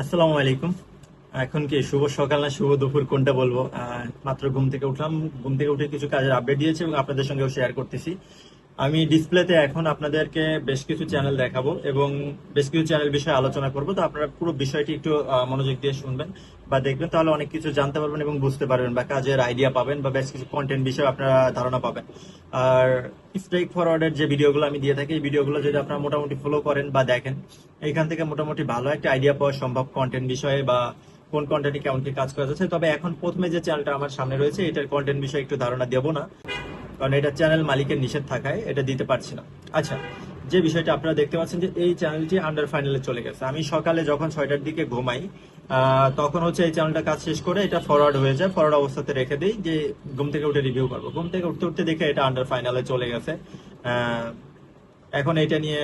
আসসালামু আলাইকুম। এখন কি শুভ সকাল না শুভ দুপুর? কোনটা বলব? মাত্র ঘুম থেকে উঠলাম। ঘুম থেকে উঠে কিছু কাজের আপডেট দিয়েছি এবং আপনাদের সঙ্গেও শেয়ার করতেছি। আমি ডিসপ্লেতে এখন আপনাদেরকে বেশ কিছু চ্যানেল দেখাবো এবং বেশ কিছু চ্যানেল বিষয়ে আলোচনা করব। তো আপনারা পুরো বিষয়টি একটু মনোযোগ দিয়ে শুনবেন বা দেখবেন, তাহলে অনেক কিছু জানতে পারবেন এবং বুঝতে পারবেন বা কাজের আইডিয়া পাবেন বা বেশ কিছু কন্টেন্ট বিষয়ে আপনারা ধারণা পাবেন। আর স্ট্রাইক ফরওয়ার্ডের যে ভিডিওগুলো আমি দিয়ে থাকি, এই ভিডিওগুলো যদি আপনারা মোটামুটি ফলো করেন বা দেখেন এইখান থেকে মোটামুটি ভালো একটা আইডিয়া পাওয়া সম্ভব কন্টেন্ট বিষয়ে বা কোন কন্টেন্টে কেমন কি কাজ করা যাচ্ছে। তবে এখন প্রথমে যে চ্যানেলটা আমার সামনে রয়েছে, এটার কন্টেন্ট বিষয়ে একটু ধারণা দেবো না। কারণ এটা চ্যানেল মালিকের নিষেধ থাকায় এটা দিতে পারছি না। আচ্ছা যে বিষয়টা আপনারা দেখতে পাচ্ছেন যে এই চ্যানেলটি আন্ডার ফাইনালে চলে গেছে। আমি সকালে যখন ছয়টার দিকে ঘুমাই তখন হচ্ছে এই চ্যানেলটা কাজ শেষ করে এটা ফরওয়ার্ড হয়ে যায়। ফরওয়ার্ড অবস্থাতে রেখে দিই যে ঘুম থেকে উঠে রিভিউ করব। ঘুম থেকে উঠতে উঠতে দেখে এটা আন্ডার ফাইনালে চলে গেছে। এখন এটা নিয়ে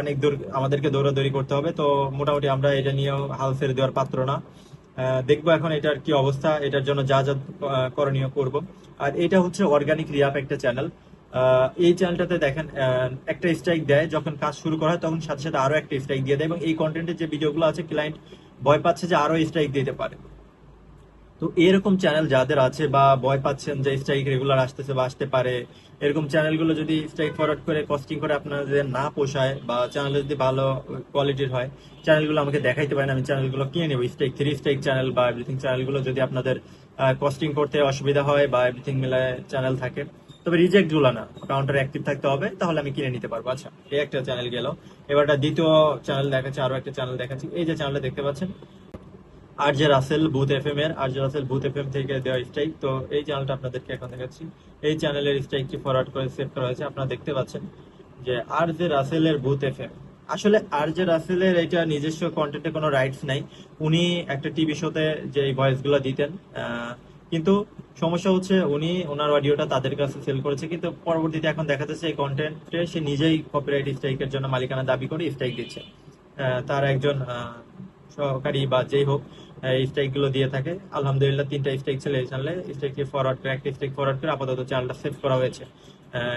অনেক দূর আমাদেরকে দৌড়াদৌড়ি করতে হবে। তো মোটামুটি আমরা এটা নিয়েও হাল ছেড়ে দেওয়ার পাত্র না। দেখব এখন এটার কি অবস্থা, এটার জন্য যা যা করণীয় করব। আর এটা হচ্ছে অর্গানিক রিয়াপ একটা চ্যানেল এই চ্যানেলটাতে দেখেন একটা স্ট্রাইক দেয়, যখন কাজ শুরু করা হয়, তখন সাথে সাথে আরও একটা স্ট্রাইক দিয়ে দেয় এবং এই কন্টেন্টের যে ভিডিওগুলো আছে ক্লায়েন্ট ভয় পাচ্ছে যে আরও স্ট্রাইক দিতে পারে। তো এরকম চ্যানেল যাদের আছে বা ভয় পাচ্ছেন যে স্ট্রাইক রেগুলার আসতেছে বা আসতে পারে, এরকম চ্যানেলগুলো যদি স্ট্রাইক ফরওয়ার্ড করে কস্টিং করে আপনাদের না পোষায় বা চ্যানেল যদি ভালো কোয়ালিটির হয় চ্যানেলগুলো আমাকে দেখাইতে পারেন, আমি চ্যানেলগুলো কিনে নেব। স্ট্রাইক থ্রি স্ট্রাইক চ্যানেল বা এভরিথিং চ্যানেলগুলো যদি আপনাদের কস্টিং করতে অসুবিধা হয় বা এভরিথিং মিলে চ্যানেল থাকে। তবে রিজেক্টগুলো না কাউন্টার অ্যাক্টিভ থাকতে হবে, তাহলে আমি কিনে নিতে পারব। আচ্ছা এই একটা চ্যানেল গেল। এবারটা দ্বিতীয় চ্যানেল দেখাচ্ছি, আরও একটা চ্যানেল দেখাচ্ছি। এই যে চ্যানেলটা দেখতে পাচ্ছেন আর যে রাসেল বুথ এফ এম এর আর যে রাসেল বুথ এফ এম থেকে দেওয়া স্ট্রাইক তো এই চ্যানেলটা আপনাদেরকে এখন দেখাচ্ছি। এই চ্যানেলের স্ট্রাইকটি ফরওয়ার্ড করে সেভ করা হয়েছে, আপনারা দেখতে পাচ্ছেন যে আর যে রাসেলের বুথ এফ এম আসলে আর যে রাসেলের এটা নিজস্ব কন্টেন্টে কোনো রাইটস নাই। উনি একটা টিভি শোতে যে ভয়েসগুলো দিতেন কিন্তু সমস্যা হচ্ছে উনি, ওনার অডিওটা তাদের কাছে সেল করেছে, কিন্তু পরবর্তীতে এখন দেখা যাচ্ছে এই কন্টেন্টে সে নিজেই কপিরাইট স্ট্রাইকের জন্য মালিকানা দাবি করে স্ট্রাইক দিচ্ছে। তার একজন সহকারী বা যেই হোক এই স্ট্রাইকগুলো দিয়ে থাকে। আলহামদুলিল্লাহ তিনটা স্ট্রাইক ছিল এই চ্যানেলে স্ট্রাইককে ফরওয়ার্ড করে, একটা স্ট্রাইক ফরওয়ার্ড করে আপাতত চ্যানেলটা সেভ করা হয়েছে।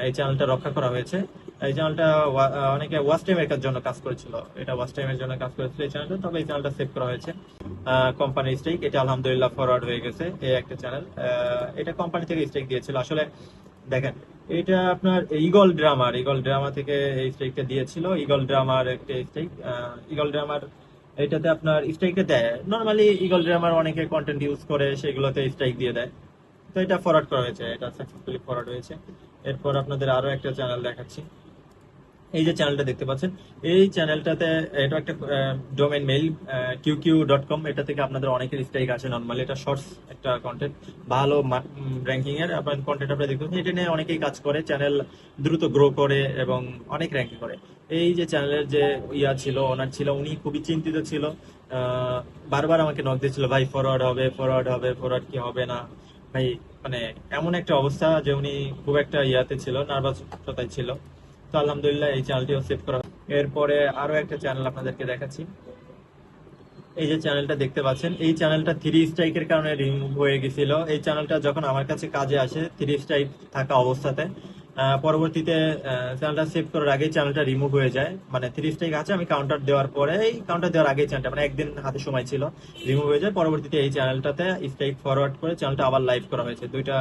এই চ্যানেলটা রক্ষা করা হয়েছে। এই চ্যানেলটা অনেকে ওয়াচ টাইমের জন্য কাজ করেছিল। এটা ওয়াচ টাইমের জন্য কাজ করেছিল এই চ্যানেলটা তবে এই চ্যানেলটা সেভ করা হয়েছে। কোম্পানি স্ট্রাইক এটা আলহামদুলিল্লাহ ফরওয়ার্ড হয়ে গেছে এই একটা চ্যানেল এটা কোম্পানি থেকে স্ট্রাইক দিয়েছিল। আসলে দেখেন, এটা আপনার ইগল ড্রামার ইগল ড্রামা থেকে এই স্ট্রাইকটা দিয়েছিল। ইগল ড্রামার একটা স্ট্রাইক ইগল ড্রামার এটাতে আপনার স্ট্রাইকটা দেয়। নর্মালি ইগল ড্রামার অনেকে কন্টেন্ট ইউজ করে, সেগুলোতে স্ট্রাইক দিয়ে দেয়। তো এটা ফরওয়ার্ড করা হয়েছে, এটা সাকসেসফুলি ফরওয়ার্ড হয়েছে। এরপর আপনাদের আরও একটা চ্যানেল দেখাচ্ছি। এই যে চ্যানেলটা দেখতে পাচ্ছেন, এই চ্যানেলটাতে এটা একটা domain mail Q Q dot com এটা থেকে আপনাদের অনেকের স্ট্রাইক আছে নর্মালি এটা শর্টস একটা কন্টেন্ট ভালো র্যাঙ্কিং এর, আপনার কন্টেন্ট আপনারা দেখতে পাচ্ছেন, এটা নিয়ে অনেকেই কাজ করে চ্যানেল দ্রুত গ্রো করে এবং অনেক র্যাঙ্কিং করে। এই যে চ্যানেলের যে ইয়া ছিল ওনার ছিল, উনি খুবই চিন্তিত ছিল বারবার আমাকে নক দিয়েছিল ভাই ফরওয়ার্ড হবে ফরওয়ার্ড হবে ফরওয়ার্ড কি হবে না? ভাই মানে এমন একটা অবস্থা যে উনি খুব একটা ইয়াতে ছিল নার্ভাসতায় ছিল। তো আলহামদুলিল্লাহ এই চ্যানেলটিও সেভ করা এরপরে আরও একটা চ্যানেল আপনাদেরকে দেখাচ্ছি। এই যে চ্যানেলটা দেখতে পাচ্ছেন, এই চ্যানেলটা থ্রি স্ট্রাইকের কারণে রিমুভ হয়ে গেছিল। এই চ্যানেলটা যখন আমার কাছে কাজে আসে থ্রি স্ট্রাইক থাকা অবস্থাতে পরবর্তীতে চ্যানেলটা সেভ করার আগে চ্যানেলটা রিমুভ হয়ে যায়। মানে থ্রি স্ট্রাইক আছে, আমি কাউন্টার দেওয়ার পরে, এই কাউন্টার দেওয়ার আগে চ্যানেলটা মানে একদিন হাতে সময় ছিল রিমুভ হয়ে যায়। পরবর্তীতে এই চ্যানেলটাতে স্ট্রাইক ফরওয়ার্ড করে চ্যানেলটা আবার লাইভ করা হয়েছে। দুইটা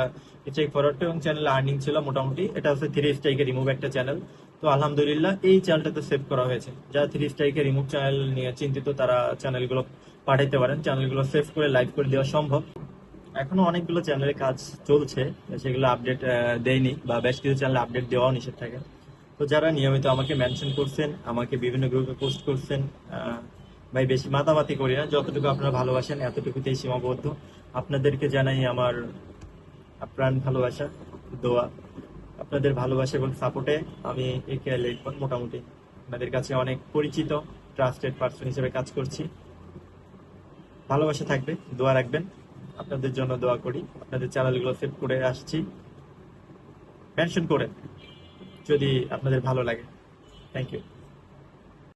স্ট্রাইক ফরওয়ার্ড এবং চ্যানেল আর্নিং ছিল মোটামুটি। এটা হচ্ছে থ্রি স্ট্রাইকে রিমুভ একটা চ্যানেল তো আলহামদুলিল্লাহ, এই চ্যানেলটাতে সেভ করা হয়েছে। যারা থ্রি স্ট্রাইকে রিমুভ চ্যানেল নিয়ে চিন্তিত তারা চ্যানেলগুলো পাঠাইতে পারেন। চ্যানেলগুলো সেভ করে লাইভ করে দেওয়া সম্ভব। এখনও অনেকগুলো চ্যানেলে কাজ চলছে, সেগুলো আপডেট দেয়নি বা বেশ কিছু চ্যানেলে আপডেট দেওয়াও নিষেধ থাকে। তো যারা নিয়মিত আমাকে মেনশন করছেন, আমাকে বিভিন্ন গ্রুপে পোস্ট করছেন ভাই বেশি মাতামাতি করি না, যতটুকু আপনারা ভালোবাসেন এতটুকুতেই সীমাবদ্ধ। আপনাদেরকে জানাই আমার প্রাণ ভালোবাসা, দোয়া। আপনাদের ভালোবাসা এবং সাপোর্টে আমি একে লিখবন মোটামুটি আপনাদের কাছে অনেক পরিচিত ট্রাস্টেড পার্সন হিসেবে কাজ করছি। ভালোবাসা থাকবে, দোয়া রাখবেন। আপনাদের জন্য দোয়া করি। আপনাদের চ্যানেলগুলো সেভ করে আসছি। মেনশন করে যদি আপনাদের ভালো লাগে। Thank you